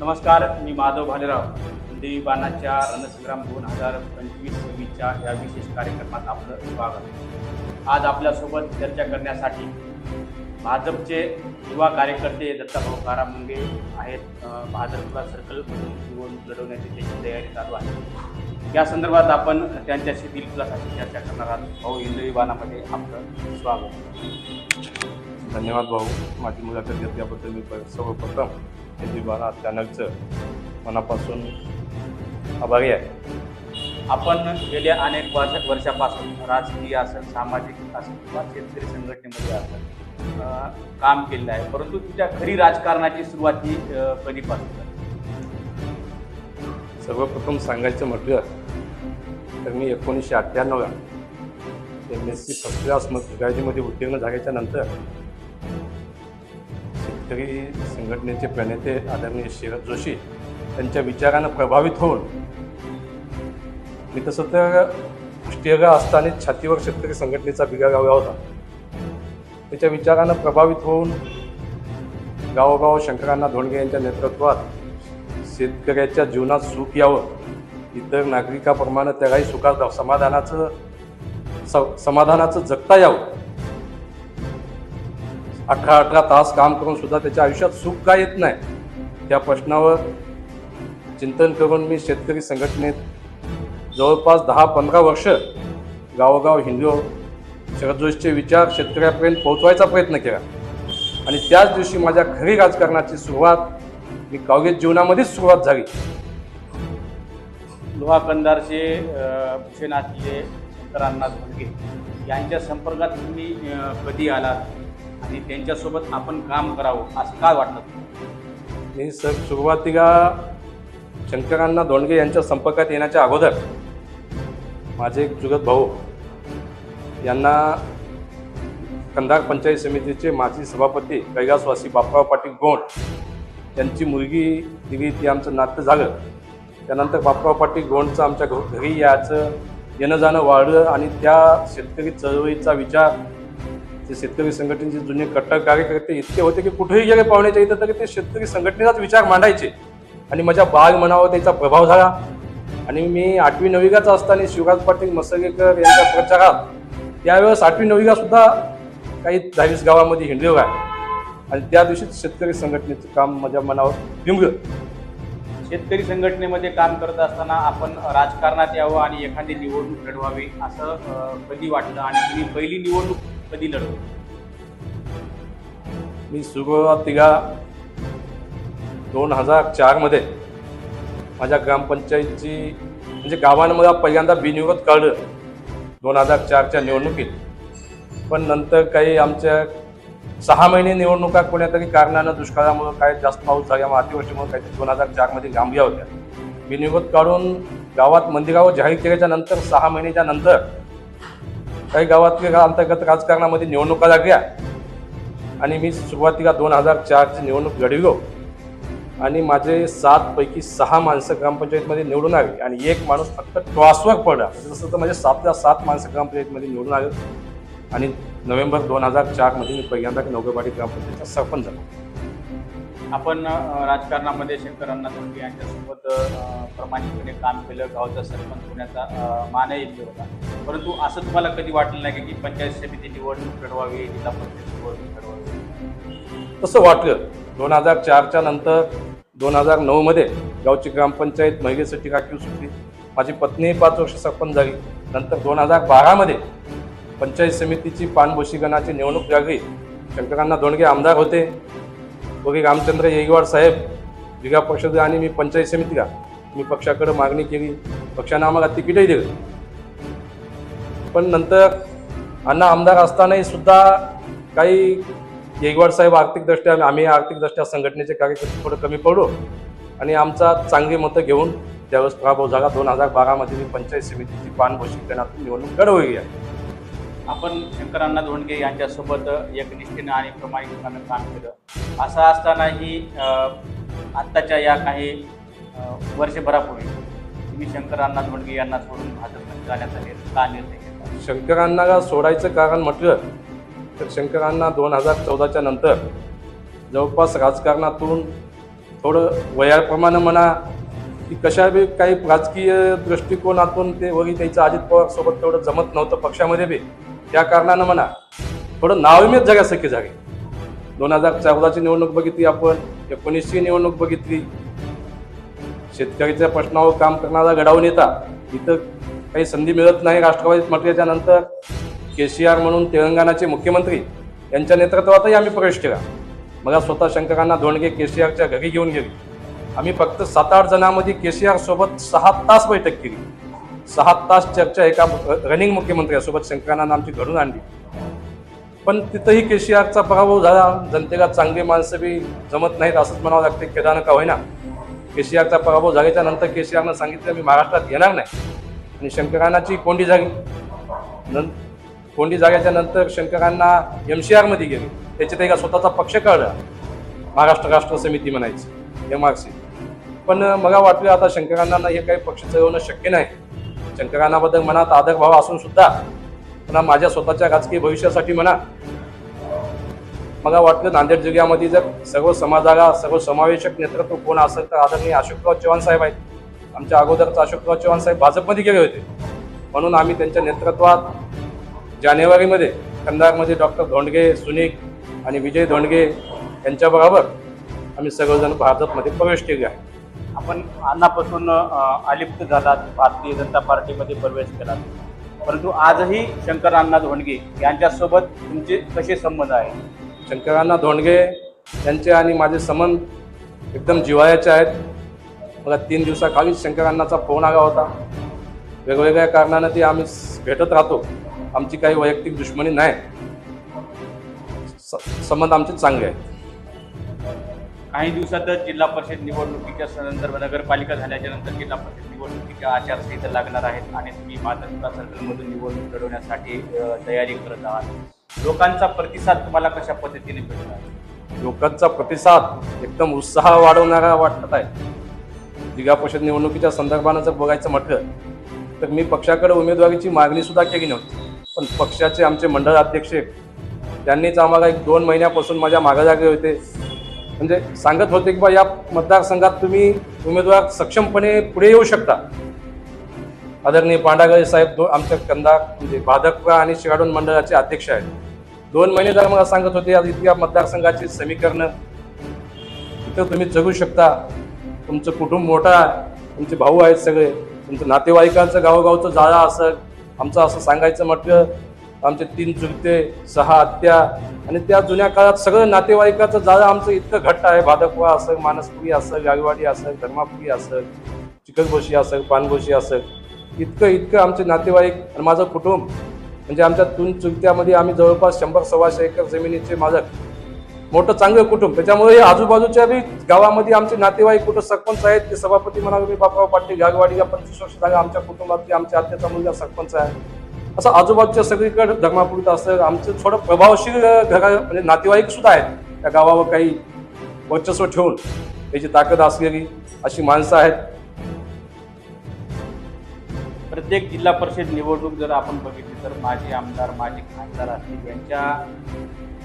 नमस्कार मी माधव भालेराव. देवी बाणाच्या रणसंग्राम दोन हजार पंचवीस सव्वीसच्या या विशेष कार्यक्रमात आपलं स्वागत. आज आपल्यासोबत चर्चा करण्यासाठी भाजपचे युवा कार्यकर्ते दत्ताभाऊ कारामुंगे आहेत. भाजपला सर्कलमधून निवडणूक लढवण्याची त्याची तयारी चालू आहे. या संदर्भात आपण त्यांच्याशी दिलखुलासाची चर्चा करणार आहोत. भाऊ हिंदवी बाणामध्ये आपलं स्वागत. धन्यवाद भाऊ. माझी मुलाखत घेतल्याबद्दल मी सर्वप्रथम बाला चॅनलचं मनापासून आभारी आहे आपण गेल्या अनेक वर्ष वर्षापासून राजकीय असेल सामाजिक असेल किंवा शेतकरी संघटनेमध्ये असेल काम केलेलं आहे परंतु तुझ्या खरी राजकारणाची सुरुवात ही कधीपासून झाली? सर्वप्रथम सांगायचं म्हटलं तर मी एकोणीसशे अठ्ठ्याण्णवला M S C first class इंग्रजीमध्ये उत्तीर्ण झाल्याच्यानंतर शेतकरी संघटनेचे प्रणेते आदरणीय शरद जोशी त्यांच्या विचारानं प्रभावित होऊन मी तसं तर कुष्टियगा असताना छातीवर शेतकरी संघटनेचा बिगा गावला होता. त्याच्या विचारानं प्रभावित होऊन गावोगाव शंकरांना धोंडगे यांच्या नेतृत्वात शेतकऱ्याच्या जीवनात सुख यावं इतर नागरिकाप्रमाणे त्यालाही सुखात समाधानाचं स- समाधानाचं जगता यावं. अठरा अठरा तास काम करून सुद्धा त्याच्या आयुष्यात सुख का येत नाही? त्या प्रश्नावर चिंतन करून मी शेतकरी संघटनेत जवळपास दहा पंधरा वर्ष गावोगाव हिंदू शरद जोशीचे विचार शेतकऱ्यापर्यंत पोहोचवायचा प्रयत्न केला. आणि त्याच दिवशी माझ्या खरी राजकारणाची सुरुवात मी काँग्रेस जीवनामध्येच सुरुवात झाली. लोहा कंदारचे अं, भूषणातले शंकरांना धोंडगे यांच्या संपर्कात तुम्ही कधी आलात? आणि त्यांच्यासोबत आपण काम करावं असं काय वाटलं मी सर सुरुवातीला शंकरांना दोंडगे यांच्या संपर्कात येण्याच्या अगोदर माझे एक जुगत भाऊ यांना कंधार पंचायत समितीचे माजी सभापती कैलासवासी बापराव पाटील गोंड यांची मुलगी दिली ती आमचं नातं झालं. त्यानंतर बापराव पाटील गोंडचं आमच्या घ- घरी याचं येणं जाणं वाढलं आणि त्या शेतकरी चळवळीचा विचार जे शेतकरी संघटनेचे जुने कट्टर कार्यकर्ते इतके होते की कुठेही गेले पाहुण्याच्या इथं तरी ते शेतकरी संघटनेचाच विचार मांडायचे. आणि माझ्या बाग मनावर त्याचा प्रभाव झाला. आणि मी आठवी नवविकाचा असताना शिवराज पाटील मसगेकर यांच्या प्रचारात त्यावेळेस आठवी नवविका सुद्धा काही दहावीस गावामध्ये हिंडलेला आहे. आणि त्या दिवशीच शेतकरी संघटनेचं काम माझ्या मनावर बिंबलं. शेतकरी संघटनेमध्ये काम करत असताना आपण राजकारणात यावं आणि एखादी निवडणूक लढवावी असं कधी वाटलं? आणि तुम्ही पहिली निवडणूक कधी लढवली मी सुरुवातीला दोन हजार चारमध्ये माझ्या ग्रामपंचायतची म्हणजे गावानं मला पहिल्यांदा बिनविरोध काढलं दोन हजार चारच्या निवडणुकीत. पण नंतर काही आमच्या सहा महिने निवडणुका कोण्यातरी कारणानं दुष्काळामुळं काय जास्त पाऊस झाल्यामुळे अतिवृष्टीमुळे काही दोन हजार चारमध्ये लांबल्या होत्या. बिनविरोध काढून गावात मंदिरावर जाहीर केल्याच्यानंतर सहा महिन्याच्या नंतर काही गावातल्या अंतर्गत राजकारणामध्ये निवडणुका लागल्या. आणि मी सुरुवातीला दोन हजार चारची निवडणूक घडविलो आणि माझे सात पैकी सहा माणसं ग्रामपंचायतमध्ये निवडून आले. आणि एक माणूस फक्त टॉसवर पडला. जसं तर माझे सातला सात माणसं ग्रामपंचायतमध्ये निवडून आले. आणि नोव्हेंबर दोन हजार चारमध्ये मी पहिल्यांदा नवगरवाडी ग्रामपंचायतचा सरपंच झालो. आपण राजकारणामध्ये शंकरांना धोंडगे यांच्यासोबत प्रामाणिकपणे काम केलं. गावचा सरपंच होण्याचा मानही होता. परंतु असं तुम्हाला कधी वाटलं नाही की पंचायत समिती निवडणूक लढवावी जिल्हा परिषद निवडणूक लढवावी तसं वाटलं. दोन हजार चारच्या नंतर दोन हजार नऊमध्ये गावची ग्रामपंचायत महिलेसाठी राखीव सुटली. माझी पत्नी पाच वर्ष सरपंच झाली. नंतर दोन हजार बारामध्ये पंचायत समितीची पानबोशीगणाची निवडणूक लागली. शंकरांना दोंडगे आमदार होते. बघे रामचंद्र येगवाड साहेब जिल्हा परिषद आणि मी पंचायत समिती का? मी पक्षाकडे मागणी केली. पक्षानं आम्हाला तिकीटही दिलं. पण नंतर अण्णा आमदार असतानाही सुद्धा काही येगवाड साहेब आर्थिकदृष्ट्या आम्ही आर्थिकदृष्ट्या संघटनेचे कार्यकर्ते थोडं कमी पडलो आणि आमचा चांगली मतं घेऊन त्यावेळेस पराभव झाला. दोन हजार बारामध्ये मी पंचायत समितीची पानभोशीकरणातून निवडणूक घडवली आहे. आपण शंकरांना धोंडगे यांच्यासोबत एकनिष्ठेनं आणि प्रामाणिकपणानं काम केलं. असं असतानाही आत्ताच्या या काही वर्षभरापूर्वी तुम्ही शंकरांना धोंडगे यांना सोडून भाजपमध्ये जाण्याचा का निर्णय घेतला? शंकरांना सोडायचं कारण म्हटलं तर शंकरांना दोन हजार चौदाच्या नंतर जवळपास राजकारणातून थोडं वयाप्रमाणे म्हणा की कशा बी काही राजकीय दृष्टिकोनातून ते वगैरे त्यांचं अजित पवार सोबत तेवढं जमत नव्हतं पक्षामध्ये बी. त्या कारणानं म्हणा. थोडं नाविमेत जगासारखी जागे. दोन हजार चौदाची निवडणूक बघितली आपण एकोणीसची निवडणूक बघितली. शेतकऱ्याच्या प्रश्नावर काम करणारा घडावून नेता इथं काही संधी मिळत नाही राष्ट्रवादीत म्हटल्याच्या नंतर. के सी आर म्हणून तेलंगणाचे मुख्यमंत्री यांच्या नेतृत्वातही आम्ही प्रवेश केला. मला स्वतः शंकरांना धोंडगे के सी आरच्या घरी घेऊन गेले. आम्ही फक्त सात आठ जणांमध्ये के सी आर सोबत सहा तास बैठक केली. सहा तास चर्चा एका रनिंग मुख्यमंत्र्यासोबत शंकरांना आमची घडून आणली. पण तिथंही के सी आरचा पराभव झाला. जनतेला चांगली माणसं बी जमत नाहीत असंच म्हणावं लागते. केदारनं का होईना. के सी आरचा पराभव झाल्याच्यानंतर के सी आरनं सांगितलं मी महाराष्ट्रात येणार नाही. आणि शंकरांनाची कोंडी झाली. नं कोंडी जाग्याच्या नंतर शंकरांना एम सी आरमध्ये गेले. त्याच्यात एका स्वतःचा पक्ष काढला महाराष्ट्र राष्ट्र समिती म्हणायची. M R C. पण मला वाटलं आता शंकरांना हे काही पक्ष चळवणं शक्य नाही. शंकरांनाबद्दल मनात आदरभाव असून सुद्धा पुन्हा माझ्या स्वतःच्या राजकीय भविष्यासाठी म्हणा मला वाटलं नांदेड जिल्ह्यामध्ये जर सर्व समाजाला सर्व समावेशक नेतृत्व कोण असेल तर आदरणीय अशोकराव चव्हाण साहेब आहेत. आमच्या अगोदरचा अशोकराव चव्हाण साहेब भाजपमध्ये गेले होते. म्हणून आम्ही त्यांच्या नेतृत्वात जानेवारीमध्ये कंधारमध्ये डॉक्टर धोंडगे सुनिक आणि विजय धोंडगे यांच्याबरोबर आम्ही सगळेजण भाजपमध्ये प्रवेश केले आहे. आपण अन्नापासून अलिप्त झालात भारतीय जनता पार्टीमध्ये प्रवेश केला परंतु आजही शंकर अण्णा धोंडगे यांच्यासोबत तुमचे कसे संबंध आहेत? शंकरांना धोंडगे यांचे आणि माझे संबंध एकदम जिव्हाळ्याचे आहेत. मला तीन दिवसाखालीच शंकरांनाचा फोन आला होता. वेगवेगळ्या कारणानं ते आम्ही भेटत राहतो. आमची काही वैयक्तिक दुश्मनी नाही. स- संबंध आमचे चांगले आहेत. काही दिवसातच जिल्हा परिषद निवडणुकीच्या संदर्भ नगरपालिका झाल्याच्यानंतर जिल्हा परिषद निवडणुकीच्या आचारसंहिता लागणार आहेत आणि तुम्ही माधवपुरा सर्कलमधून निवडणूक लढवण्यासाठी तयारी करत आहात. लोकांचा प्रतिसाद तुम्हाला कशा पद्धतीने भेटला? लोकांचा प्रतिसाद एकदम उत्साह वाढवणारा वाटत आहे. जिल्हा परिषद निवडणुकीच्या संदर्भानं जर बघायचं म्हटलं तर मी पक्षाकडे उमेदवारीची मागणी सुद्धा केली नव्हती. पण पक्षाचे आमचे मंडळ अध्यक्ष त्यांनीच आम्हाला एक दोन महिन्यापासून माझ्या मागे जागे होते. म्हणजे सांगत होते की बा या मतदारसंघात तुम्ही उमेदवार सक्षमपणे पुढे येऊ शकता. आदरणीय पांडागळे साहेब दो आमच्या कंदा म्हणजे भादकपुरा आणि शिराडून मंडळाचे अध्यक्ष आहेत. दोन महिने जर मला सांगत होते आज इतक्या मतदारसंघाची समीकरणं. इथं तुम्ही जगू शकता. तुमचं कुटुंब मोठं आहे. तुमचे भाऊ आहेत सगळे. तुमचं नातेवाईकांचं गावोगावचं जाळा असं. आमचं असं सांगायचं म्हटलं आमचे तीन चुलते सहा आत्या आणि त्या जुन्या काळात सगळं नातेवाईकाचं जाळं आमचं इतकं घट्ट आहे. भादकवा असं मानसपुरी असं गावीवाडी असं धर्मापुरी असं चिकलबोशी असं पानगोशी असं. इतकं इतकं आमचे नातेवाईक आणि माझं कुटुंब म्हणजे आमच्या तीन चुलत्यामध्ये आम्ही जवळपास शंभर सव्वाशे एकर जमिनीचे मालक. मोठं चांगलं कुटुंब. त्याच्यामुळे आजूबाजूच्या बी गावामध्ये आमचे नातेवाईक कुठं सरपंच आहेत ते सभापती म्हणाले मी बापराव पाटील गागवाडीला पंचवीस वर्ष झाले आमच्या कुटुंबातली आमच्या आत्याचा मुलगा सरपंच आहे. असं आजूबाजूच्या सगळीकडे धर्मापुरीत असं आमचं थोडं प्रभावशील घरा म्हणजे नातेवाईक सुद्धा आहेत. त्या गावावर काही वर्चस्व ठेवून त्याची ताकद असलेली अशी माणसं आहेत. प्रत्येक जिल्हा परिषद निवडणूक जर आपण बघितली तर माजी आमदार माजी खासदार असतील यांच्या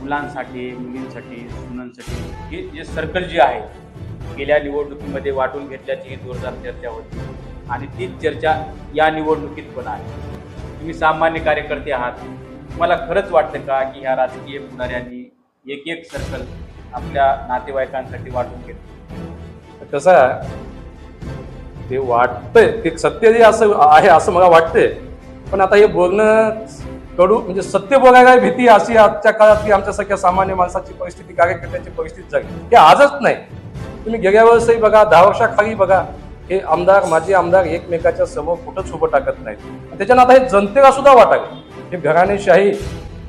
मुलांसाठी मुलींसाठी सुनांसाठी हे जे सर्कल जे आहे गेल्या निवडणुकीमध्ये वाटून घेतल्याची ही जोरदार चर्चा होती. आणि तीच चर्चा या निवडणुकीत पण आहे. तुम्ही सामान्य कार्यकर्ते आहात. तुम्हाला खरंच वाटतं का की ह्या राजकीय पुढाऱ्यांनी एक एक सर्कल आपल्या नातेवाईकांसाठी वाटून घेतलं? तर कसं आहे ते वाटतंय ते सत्य जे असं आहे असं मला वाटतंय. पण आता हे बोलणं कडू म्हणजे सत्य बोलायला भीती अशी आजच्या काळात की आमच्यासारख्या सामान्य माणसाची परिस्थिती कार्यकर्त्याची परिस्थिती झाली हे आजच नाही. तुम्ही गेल्या वेळेसही बघा दहा वर्षाखाली बघा. हे आमदार माजी आमदार एकमेकाच्या समोर कुठंच उभं टाकत नाहीत. त्याच्यानं आता हे जनतेला सुद्धा वाटावे हे घराणेशाही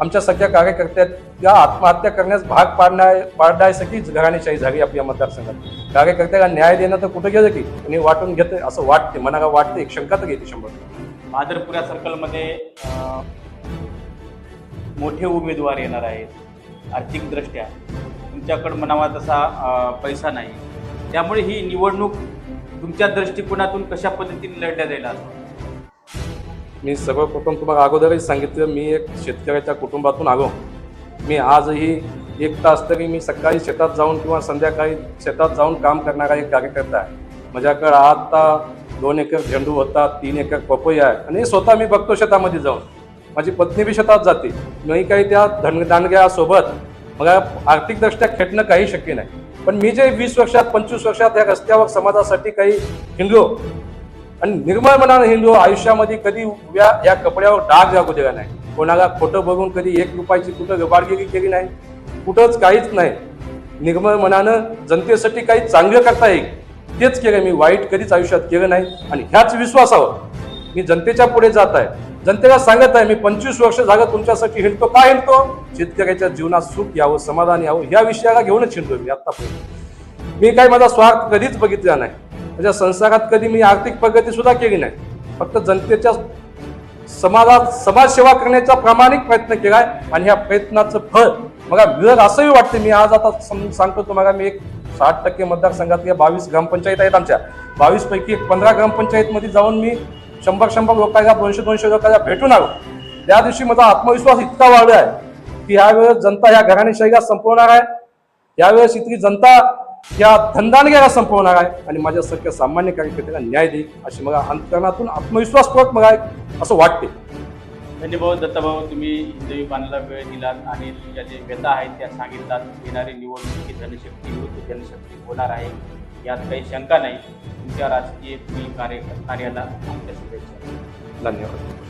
आमच्या सगळ्या कार्यकर्त्याला आत्महत्या करण्यास भाग पाडणार पाडण्यासाठीच घराणेशाही झाली आपल्या मतदारसंघात. कार्यकर्त्याला न्याय देणं तर कुठं गेलं की? आणि वाटून घेते असं वाटते मनाला वाटते एक शंका तर घेते शंभर मादरपुरा सर्कलमध्ये मोठे उमेदवार येणार आहेत आर्थिकदृष्ट्या. तुमच्याकडं म्हणावा तसा पैसा नाही. त्यामुळे ही निवडणूक तुमच्या दृष्टिकोनातून कशा पद्धतीने लढल्या जाईल मी सर्वप्रथम तुम्हाला अगोदरही सांगितलं मी एक शेतकऱ्याच्या कुटुंबातून आलो. मी आजही एक तास तरी मी सकाळी शेतात जाऊन किंवा संध्याकाळी शेतात जाऊन काम करणारा एक कार्यकर्ता आहे. माझ्याकडं आता दोन एकर झेंडू होता तीन एकर पपई आहे आणि स्वतः मी बघतो शेतामध्ये जाऊन. माझी पत्नी बी शेतात जाते. मी काही त्या धन दांडग्यासोबत मला आर्थिकदृष्ट्या खेटणं काही शक्य नाही. पण मी जे वीस वर्षात पंचवीस वर्षात या रस्त्यावर समाजासाठी काही हिंडलो आणि निर्मळ मनानं हिंदू आयुष्यामध्ये कधी उभ्या या कपड्यावर डाग लागू दिला नाही. कोणाला खोटं बघून कधी एक रुपयाची कुठं गबाडगिरी केली नाही. कुठंच काहीच नाही. निर्मळ मनानं जनतेसाठी काही चांगलं करता येईल तेच केलं मी. वाईट कधीच आयुष्यात केलं नाही. आणि ह्याच विश्वासावर मी जनतेच्या पुढे जात आहे. जनतेला सांगत आहे मी पंचवीस वर्ष झालं तुमच्यासाठी हिंडतो. का हिंडतो? शेतकऱ्याच्या जीवनात सुख यावं समाधान यावं या विषयाला घेऊनच हिंडतो मी आतापर्यंत. मी काही माझा स्वार्थ कधीच बघितला नाही. माझ्या संसारात कधी मी आर्थिक प्रगती सुद्धा केली नाही. फक्त जनतेच्या समाजात समाजसेवा करण्याचा प्रामाणिक प्रयत्न केलाय आणि ह्या प्रयत्नाचं फळ मला मिळत असंही वाटतं. मी आज आता सम- सांगतो तुम्हाला मी एक साठ टक्के मतदारसंघातल्या बावीस ग्रामपंचायत आहेत आमच्या. बावीस पैकी एक पंधरा ग्रामपंचायतमध्ये जाऊन मी शंभर शंभर लोकांना दोनशे दोनशे लोकांना भेटून आलो. त्या दिवशी माझा आत्मविश्वास इतका वाढला आहे की यावेळेस जनता ह्या घराणेशाहीला संपवणार आहे. यावेळेस इथली जनता या धंदानग्याला संपवणार आहे. आणि माझ्यासारख्या सामान्य कार्यकर्त्याला न्याय देईल अशी मला अंतकरणातून आत्मविश्वासपूर्वक मला आहे असं वाटते. धन्यवाद दत्ताभाऊ तुम्ही हिंदवी पानाला वेळ दिलात आणि तुमच्या जे व्यथा आहेत त्या सांगितलात. येणारी निवडणूक ही जनशक्ती जनशक्ती होणार आहे. यात काही शंका नाही. तुमच्या राजकीय तुम्ही कार्य कार्याला आमच्या शुभेच्छा. धन्यवाद.